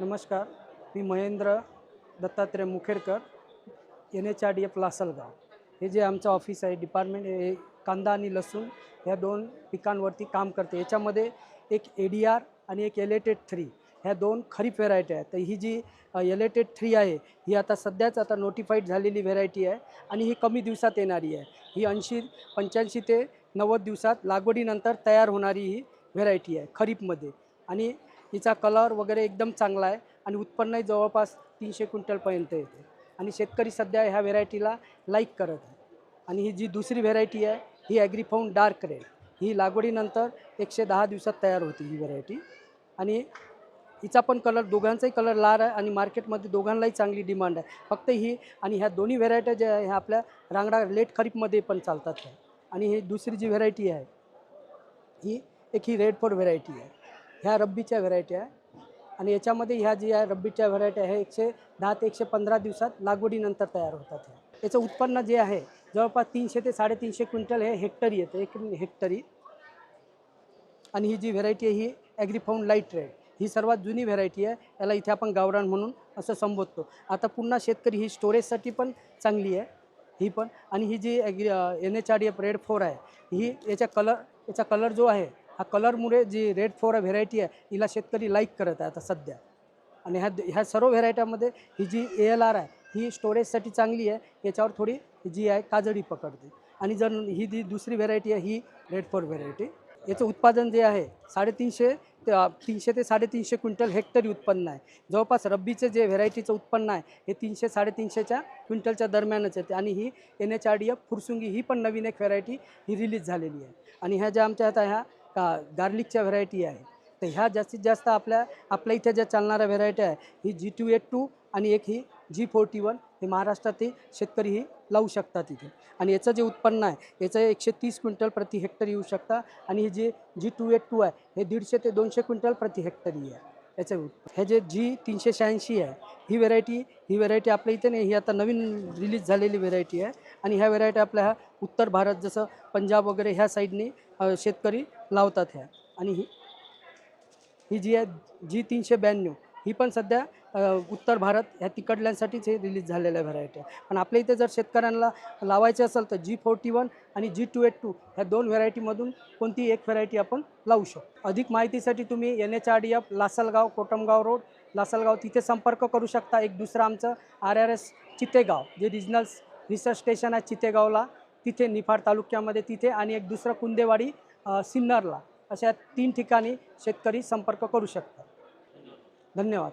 नमस्कार मी Mahendra Dattatray Mukhedkar N H R D F Lasalgaon हे जे आमचं ऑफिस आहे डिपार्टमेंट हे कांदा आणि लसूण ह्या दोन पिकांवरती काम करते. याच्यामध्ये एक ए डी आर आणि एक एलेटेड थ्री ह्या दोन खरीप व्हेरायटी आहेत. तर ही जी एलेटेड थ्री आहे ही आता सध्याच आता नोटिफाईड झालेली व्हेरायटी आहे आणि ही कमी दिवसात येणारी आहे. ही ऐंशी पंच्याऐंशी ते नव्वद दिवसात लागवडीनंतर तयार होणारी ही व्हेरायटी आहे खरीपमध्ये. आणि हिचा कलर वगैरे एकदम चांगला आहे आणि उत्पन्नही जवळपास तीनशे क्विंटलपर्यंत येते. आणि शेतकरी सध्या ह्या व्हेरायटीला लाईक करत आहे. आणि ही जी दुसरी व्हेरायटी आहे ही ॲग्रीफाऊन डार्क रेड. ही लागवडीनंतर एकशे दहा दिवसात तयार होती ही व्हेरायटी. आणि हिचा पण कलर दोघांचाही कलर लाल आहे आणि मार्केटमध्ये दोघांनाही चांगली डिमांड आहे. फक्त ही आणि ह्या दोन्ही व्हेरायट्या ज्या आहे ह्या आपल्या रांगडा लेट खरीपमध्ये पण चालतात आणि ही दुसरी जी व्हेरायटी आहे ही एक ही रेड फॉर व्हेरायटी आहे. ह्या रब्बीच्या व्हरायटी आहे. आणि याच्यामध्ये ह्या जी आहे रब्बीच्या व्हरायटी आहे एकशे दहा ते एकशे पंधरा दिवसात लागवडीनंतर तयार होतात ह्या. याचं उत्पन्न जे आहे जवळपास तीनशे ते साडेतीनशे क्विंटल हे हेक्टरी येतं एक हेक्टरी. आणि ही जी व्हेरायटी आहे ही ॲग्रीफाऊंड लाइट रेड ही सर्वात जुनी व्हेरायटी आहे याला इथे आपण गावरान म्हणून असं संबोधतो. आता पुन्हा शेतकरी ही स्टोरेजसाठी पण चांगली आहे ही पण. आणि ही जी agri N H R D F red four आहे ही याचा कलर याचा कलर जो आहे हा कलरमुळे जी रेड फोर व्हेरायटी आहे हिला शेतकरी लाईक करत आहे आता सध्या. आणि ह्या ह्या सर्व व्हेरायट्यामध्ये ही जी ए एल आर आहे ही स्टोरेजसाठी चांगली आहे याच्यावर थोडी जी आहे काजळी पकडते. आणि जर ही जी दुसरी व्हेरायटी आहे ही रेड फोर व्हेरायटी. याचं उत्पादन जे आहे साडेतीनशे ते तीनशे ते साडेतीनशे क्विंटल हेक्टरी उत्पन्न आहे. जवळपास रब्बीचे जे व्हेरायटीचं उत्पन्न आहे हे तीनशे साडेतीनशेच्या क्विंटलच्या दरम्यानच येते आणि ही N H R D F Fursungi ही पण नवीन एक व्हेरायटी ही रिलीज झालेली आहे. आणि ह्या ज्या आमच्या आता ह्या का गार्लिकच्या व्हेरायटी आहे. तर ह्या जास्तीत जास्त आपल्या आपल्या इथे ज्या चालणाऱ्या व्हेरायटी आहे ही जी टू एट टू आणि एक ही जी फोर्टी वन हे महाराष्ट्रातील शेतकरी ही लावू शकतात इथे. आणि याचं जे उत्पन्न आहे याचं एकशे तीस क्विंटल प्रति हेक्टर येऊ शकता. आणि हे जे जी टू एट टू आहे हे दीडशे ते दोनशे क्विंटल प्रति हेक्टर आहे. याचं हे जे जी तीनशे शहाऐंशी आहे ही व्हेरायटी ही व्हेरायटी आपल्या इथे नाही ही आता नवीन रिलीज झालेली व्हेरायटी आहे. आणि ह्या व्हेरायटी आपल्या ह्या उत्तर भारत जसं पंजाब वगैरे ह्या साईडने शेतकरी लावतात ह्या. आणि ही ही जी आहे जी तीनशे ब्याण्णव ही पण सध्या उत्तर भारत ह्या तिकडल्यांसाठीच हे रिलीज झालेल्या व्हरायटी आहे. पण आपल्या इथे जर शेतकऱ्यांना लावायचे असेल तर जी फोर्टी वन आणि जी टू एट टू ह्या दोन व्हरायटीमधून कोणती एक व्हरायटी आपण लावू शकतो. अधिक माहितीसाठी तुम्ही N H R D F Lasalgaon Kotamgaon road Lasalgaon तिथे संपर्क करू शकता. एक दुसरं आमचं आर आर एस चितेगाव जे रिजनल रिसर्च स्टेशन आहे चितेगावला. तिथे निफाड तालुक्यामध्ये तिथे आणि एक दुसरं कुंदेवाडी सिन्नरला. अशा तीन ठिकाणी शेतकरी संपर्क करू शकतात. धन्यवाद.